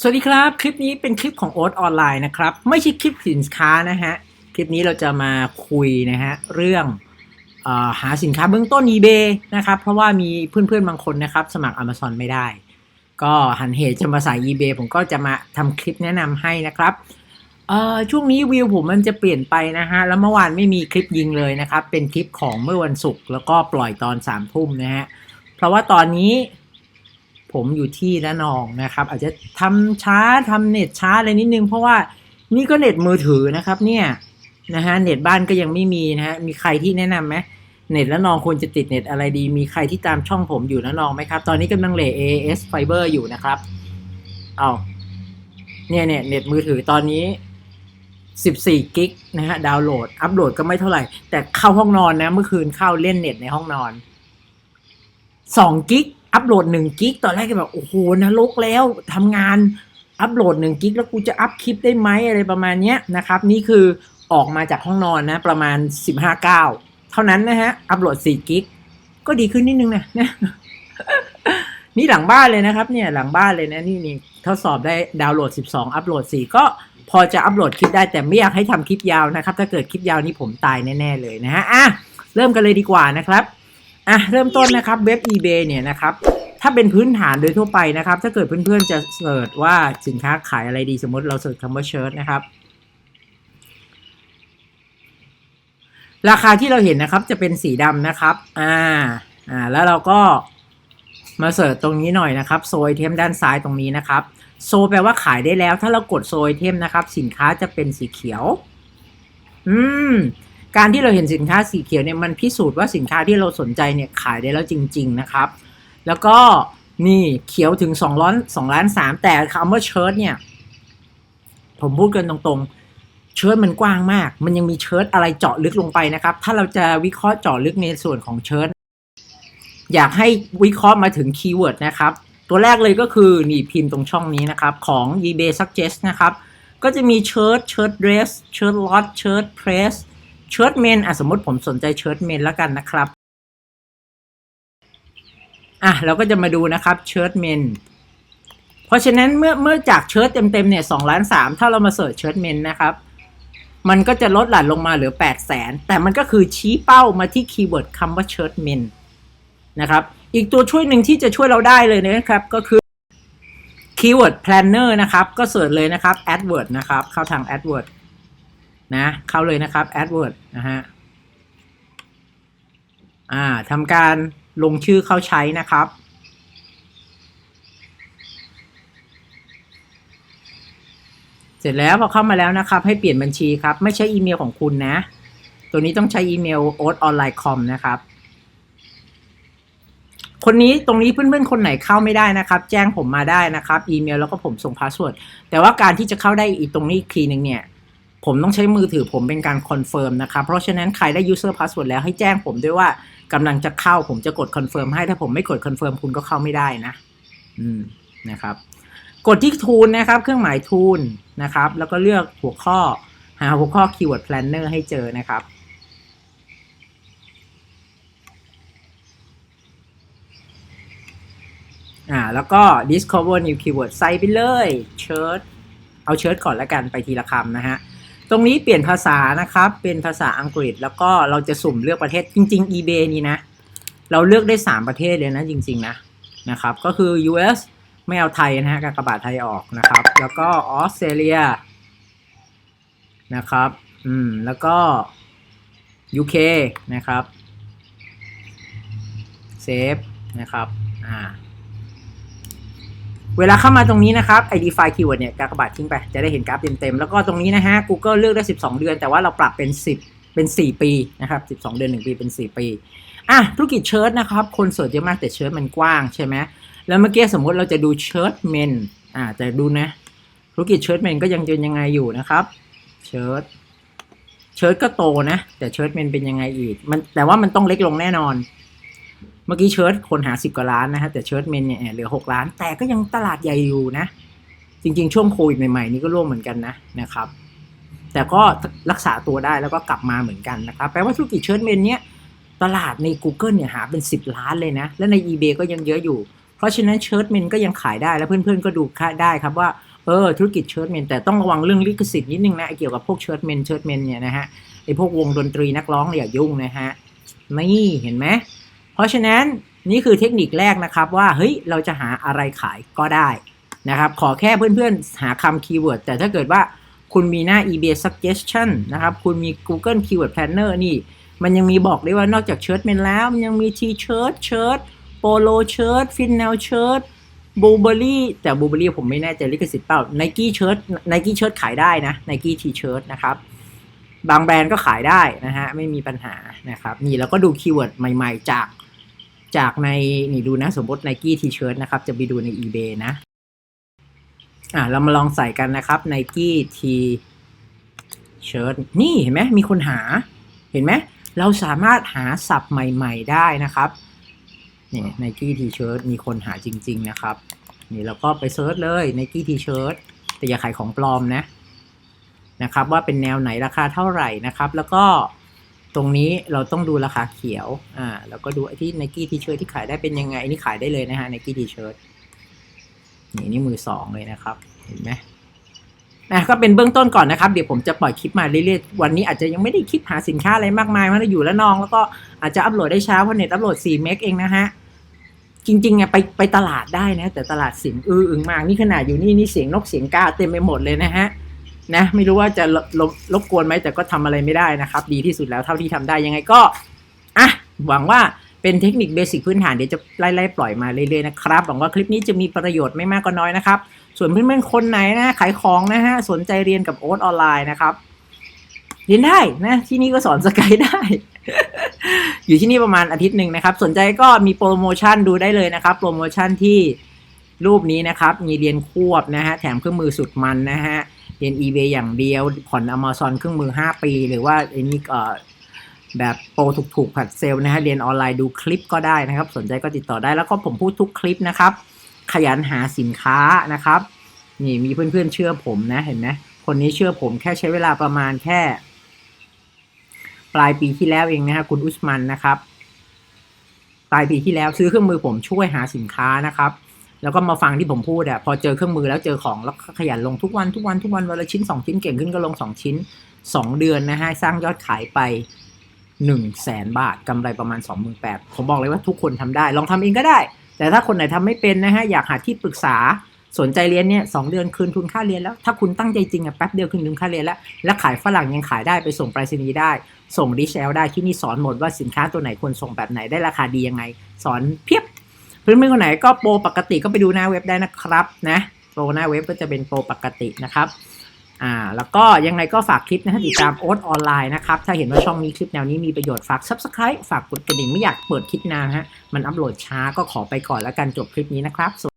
สวัสดีครับ คลิปนี้เป็นคลิปของโอ๊ตออนไลน์นะครับ ไม่ใช่คลิปสินค้านะฮะ คลิปนี้เราจะมาคุยนะฮะ เรื่องอหาสินค้าเบื้องต้น eBay นะครับ เพราะว่ามีเพื่อนๆบางคนนะครับ สมัคร Amazon ไม่ได้ ก็หันเหตุจะมาใส่ eBay ผมก็จะมาทำคลิปแนะนำให้นะครับช่วงนี้วิวผมมันจะเปลี่ยนไปนะฮะ แล้วเมื่อวานไม่มีคลิปยิงเลยนะครับ เป็นคลิปของเมื่อวันศุกร์แล้วก็ปล่อยตอนสามทุ่มนะฮะ เพราะว่าตอนนี้ ผมอยู่ที่ละนองนะครับ อาจจะทำช้าทำเน็ตช้าอะไรนิดนึง เพราะว่านี่ก็เน็ตมือถือนะครับเนี่ยนะฮะเน็ตบ้านก็ยังไม่มีนะฮะมีใครที่แนะนำไหมเน็ตละนองควรจะติดเน็ตอะไรดี มีใครที่ตามช่องผมอยู่ละนองไหมครับ ตอนนี้กำลังเล AS Fiber อยู่นะครับเอาเนี่ยเนี่ยเน็ตมือถือตอนนี้ 14 กิกนะฮะดาวน์โหลด อัปโหลดก็ไม่เท่าไหร่ แต่เข้าห้องนอนนะ เมื่อคืนเข้าเล่นเน็ตในห้องนอน 2 กิก อัปโหลด1กิกตอนแรกก็แบบโอ้โหนรกแล้วทำงานอัปโหลด1กิกแล้วกูจะอัพคลิปได้ไหมอะไรประมาณเนี้ยนะครับ นี่คือออกมาจากห้องนอนนะประมาณ 15เก้าเท่านั้นนะฮะ อัปโหลด4กิกก็ดีขึ้นนิดนึงนะนะนี่หลังบ้านเลยนะครับ เนี่ยหลังบ้านเลยนะนี่นี่ทดสอบได้ดาวน์โหลด 12 อัปโหลด 4 ก็พอจะอัปโหลดคลิปได้แต่ไม่อยากให้ทำคลิปยาวนะครับ ถ้าเกิดคลิปยาวนี่ผมตายแน่ ๆ เลยนะฮะอะเริ่มกันเลยดีกว่านะครับ อะเริ่มต้นนะครับเว็บ eBay เนี่ยนะครับถ้าเป็นพื้นฐานโดยทั่วไปนะครับ ถ้าเกิดเพื่อนๆจะเสิร์ชว่าสินค้าขายอะไรดีสมมติเราเสิร์ชคำว่าเชิ้ตนะครับ ราคาที่เราเห็นนะครับจะเป็นสีดำนะครับอ่าอ่าแล้วเราก็มาเสิร์ชตรงนี้หน่อยนะครับโซยเทมด้านซ้ายตรงนี้นะครับ โซแปลว่าขายได้แล้ว ถ้าเรากดโซยเทมนะครับ สินค้าจะเป็นสีเขียว อืม การที่เราเห็นสินค้าสีเขียวเนี่ยมันพิสูจน์ว่าสินค้าที่เราสนใจเนี่ยขายได้แล้วจริง ๆ นะครับ แล้วก็นี่เขียวถึงสองล้านสองล้านสามแต่คำว่าเชิ้ตเนี่ย ผมพูดกันตรงๆ เชิ้ตมันกว้างมาก มันยังมีเชิ้ตอะไรเจาะลึกลงไปนะครับ ถ้าเราจะวิเคราะห์เจาะลึกในส่วนของเชิ้ตอยากให้วิเคราะห์มาถึงคีย์เวิร์ดนะครับ ตัวแรกเลยก็คือนี่พิมพ์ตรงช่องนี้นะครับ ของ eBay Suggest นะครับ ก็จะมีเชิ้ตเชิ้ตเดรสเชิ้ตล็อตเชิ้ตเพรส ชิ้ตเมนอะสมมติผมสนใจเชิ้ตเมนแล้วกันนะครับอะเราก็จะมาดูนะครับเชิ้ตเมนเพราะฉะนั้นเมื่อเมื่อจากเชิ้ตเต็มๆเนี่ยสองล้านสามถ้าเรามาเสิร์ชเชิ้ตเมนนะครับ มันก็จะลดหลั่นลงมาเหลือแปดแสนแต่มันก็คือชี้เป้ามาที่คีย์เวิร์ดคำว่าเชิ้ตเมนนะครับ อีกตัวช่วยหนึ่งที่จะช่วยเราได้เลยนะครับ ก็คือ keyword planner นอร์นะครับ ก็เสิร์ชเลยนะครับ adword นะครับ เข้าทาง adword นะ เข้าเลยนะครับ AdWord นะฮะอ่าทำการลงชื่อเข้าใช้นะครับ เสร็จแล้วพอเข้ามาแล้วนะครับ ให้เปลี่ยนบัญชีครับ ไม่ใช่อีเมลของคุณนะ ตัวนี้ต้องใช้อีเมล o t o n l i n e c o m นะครับ คนนี้ตรงนี้เพื่อนๆ คนไหนเข้าไม่ได้นะครับ แจ้งผมมาได้นะครับ อีเมลแล้วก็ผมส่งพาสเวิร์ดแต่ว่าการที่จะเข้าได้อีกตรงนี้อีกทีหนึ่งเนี่ย ผมต้องใช้มือถือผมเป็นการคอนเฟิร์มนะครับ เพราะฉะนั้นใครได้ user password แล้วให้แจ้งผมด้วยว่ากำลังจะเข้าผมจะกดคอนเฟิร์มให้ถ้าผมไม่กดคอนเฟิร์มคุณก็เข้าไม่ได้นะ อืมนะครับ กดที่ทูลนะครับ เครื่องหมายทูลนะครับ แล้วก็เลือกหัวข้อหาหัวข้อ keyword planner ให้เจอนะครับอ่าแล้วก็ discover new keyword ใส่ไปเลย shirt เอาเชิร์ตก่อนแล้วกันไปทีละคำนะฮะ ตรงนี้เปลี่ยนภาษานะครับ เป็นภาษาอังกฤษแล้วก็เราจะสุ่มเลือกประเทศจริง ๆ eBay นี่นะ เราเลือกได้ 3 ประเทศเลยนะจริง ๆ นะนะครับ ก็คือ US ไม่เอาไทยนะฮะกากบาทไทยออกนะครับ แล้วก็ออสเตรเลียนะครับ อืม แล้วก็ UK นะครับเซฟนะครับ อ่า เวลาเข้ามาตรงนี้นะครับ ID file keyword เนี่ยกากบาททิ้งไป จะได้เห็นกราฟเต็มๆ แล้วก็ตรงนี้นะฮะ Google เลือกได้ 12 เดือน แต่ว่าเราปรับเป็น 10 เป็น 4 ปีนะครับ 12 เดือน 1 ปีเป็น 4 ปีอะธุรกิจเชิ้ตนะครับ คนสิร์ชเยอะมากแต่เชิ้ตมันกว้างใช่ไหมแล้วเมื่อกี้สมมติเราจะดูเชิ้ตเมนอ่าแต่ดูนะธุรกิจเชิ้ตเมนก็ยังเป็นยังไงอยู่นะครับเชิ้ตเชิ้ตก็โตนะ แต่เชิ้ตเมนเป็นยังไงอีกมันแต่ว่ามันต้องเล็กลงแน่นอน เมื่อกี้เชิ้ตคนหาสิบกว่าล้านนะฮะแต่เชิ้ตเมนเนี่ยเหลือหกล้าน แต่ก็ยังตลาดใหญ่อยู่นะ จริง ๆ ช่วงโควิดใหม่ๆ นี้ก็ร่วมเหมือนกันนะนะครับ แต่ก็รักษาตัวได้แล้วก็กลับมาเหมือนกันนะครับแปลว่าธุรกิจเชิ้ตเมนเนี่ยตลาดใน Google เนี่ยหาเป็น 10 ล้านเลยนะ และใน eBay ก็ยังเยอะอยู่ เพราะฉะนั้นเชิร์ตเมนก็ยังขายได้แล้วเพื่อนๆก็ดูค่าได้ครับว่าเออธุรกิจเชิร์ตเมนแต่ต้องระวังเรื่องลิขสิทธิ์นิดนึงนะเกี่ยวกับพวกเชิร์ตเมนเชิร์ตเมนเนี่ยนะฮะไอพวกวงดนตรีนักร้องเนี่ยอย่ายุ่งนะฮะนี่เห็นไหม เพราะฉะนั้นนี่คือเทคนิคแรกนะครับว่าเฮ้ยเราจะหาอะไรขายก็ได้นะครับขอแค่เพื่อนๆ หาคำคีย์เวิร์ดแต่ถ้าเกิดว่าคุณมีหน้า eBay suggestion นะครับ คุณมี Google Keyword Planner นี่ มันยังมีบอกได้ว่านอกจากเชิ้ตเมนแล้ว มันยังมีทีเชิ้ตเชิ้ตโปโลเชิ้ตฟินแนลเชิ้ตบูเบอรี่แต่บูเบอรี่ผมไม่แน่ใจลิขสิทธิ์เปล่าไนกี้เชิ้ตไนกี้เชิ้ตขายได้นะไนกี้ทีเชิ้ตนะครับ บางแบรนด์ก็ขายได้นะฮะ ไม่มีปัญหานะครับ นี่แล้วก็ดูคีย์เวิร์ดใหม่ ๆ จาก จากในนี่ดูนะสมมติไนกี้ทีเชิ้ตนะครับ จะไปดูใน eBay นะ อะเรามาลองใส่กันนะครับไนกี้ทีเชิ้ตนี่เห็นไหมมีคนหา เห็นไหมเราสามารถหาศัพท์ใหม่ ๆ ได้นะครับนี่ไนกี้ทีเชิร์ตมีคนหาจริง ๆ นะครับ นี่เราก็ไปเซิร์ชเลยไนกี้ทีเชิร์ตแต่อย่าขายของปลอมนะนะครับ ว่าเป็นแนวไหนราคาเท่าไหร่นะครับ แล้วก็ ตรงนี้เราต้องดูราคาเขียวอ่าแล้วก็ดูไอ้ที่ไนกี้ทีเชิร์ตที่ขายได้เป็นยังไงอันนี้ขายได้เลยนะฮะไนกี้ทีเชิร์ตนี่นี่มือสองเลยนะครับ เห็นไหมนะก็เป็นเบื้องต้นก่อนนะครับ เดี๋ยวผมจะปล่อยคลิปมาเรื่อยๆ วันนี้อาจจะยังไม่ได้คลิปหาสินค้าอะไรมากมายเพราะเราอยู่แล้วนอง แล้วก็อาจจะอัปโหลดได้ช้าเพราะเน็ตอัปโหลด4เมกเองนะฮะ จริงๆอะไปไปตลาดได้นะ แต่ตลาดเสียงอื้ออึงมาก นี่ขนาดอยู่นี่นี่เสียงนกเสียงกาเต็มไปหมดเลยนะฮะ นะไม่รู้ว่าจะรบรบกวนไหมแต่ก็ทำอะไรไม่ได้นะครับ ดีที่สุดแล้วเท่าที่ทำได้ยังไงก็อะหวังว่าเป็นเทคนิคเบสิกพื้นฐานเดี๋ยวจะไล่ๆปล่อยมาเรื่อยๆนะครับหวังว่าคลิปนี้จะมีประโยชน์ไม่มากก็น้อยนะครับ ส่วนเพื่อนๆคนไหนนะขายของนะฮะสนใจเรียนกับโอ๊ตออนไลน์นะครับเรียนได้นะที่นี่ก็สอนสกายได้ อยู่ที่นี่ประมาณอาทิตย์หนึ่งนะครับ สนใจก็มีโปรโมชั่นดูได้เลยนะครับ โปรโมชั่นที่รูปนี้นะครับ มีเรียนควบนะฮะแถมเครื่องมือสุดมันนะฮะ เรียน eBay อย่างเดียว ผ่อน Amazon เครื่องมือ 5 ปี หรือว่าอ้นี่เอ่อแบบโปรถูกๆผัดเซลล์นะฮะเรียนออนไลน์ดูคลิปก็ได้นะครับ สนใจก็ติดต่อได้แล้วก็ผมพูดทุกคลิปนะครับ ขยันหาสินค้านะครับ นี่มีเพื่อนๆเชื่อผมนะเห็นไหมคนนี้เชื่อผมแค่ใช้เวลาประมาณแค่ ปลายปีที่แล้วเองนะฮะคุณอุสมันนะครับ ปลายปีที่แล้วซื้อเครื่องมือผมช่วยหาสินค้านะครับ แล้วก็มาฟังที่ผมพูดอะพอเจอเครื่องมือแล้วเจอของแล้วก็ขยันลงทุกวันทุกวันทุกวันวันละชิ้นสองชิ้นเก่งขึ้นก็ลงสองชิ้นสองเดือนนะฮะสร้างยอดขายไปหนึ่งแสนบาทกำไรประมาณสองหมื่นแปดผมบอกเลยว่าทุกคนทำได้ ลองทำเองก็ได้ แต่ถ้าคนไหนทำไม่เป็นนะฮะอยากหาที่ปรึกษาสนใจเรียนเนี่ยสองเดือนคืนทุนค่าเรียนแล้ว ถ้าคุณตั้งใจจริงอะแป๊บเดียวคืนทุนค่าเรียนแล้ว และขายฝรั่งยังขายได้ไปส่งไปรษณีย์ได้ ส่งดิชแอลได้ที่นี่สอนหมดว่าสินค้าตัวไหนควรส่งแบบไหนได้ราคาดียังไง สอนเพียบ เพื่อนๆคนไหนก็โปรปกติก็ไปดูหน้าเว็บได้นะครับนะโปรหน้าเว็บก็จะเป็นโปรปกตินะครับอ่าแล้วก็ยังไงก็ฝากคลิปนะฮะติดตามโอ๊ตออนไลน์นะครับ ถ้าเห็นว่าช่องนี้คลิปแนวนี้มีประโยชน์ฝาก Subscribe ฝากกดกระดิ่งไม่อยากเปิดคลิปนานฮะมันอัปโหลดช้าก็ขอไปก่อนแล้วกันจบคลิปนี้นะครับ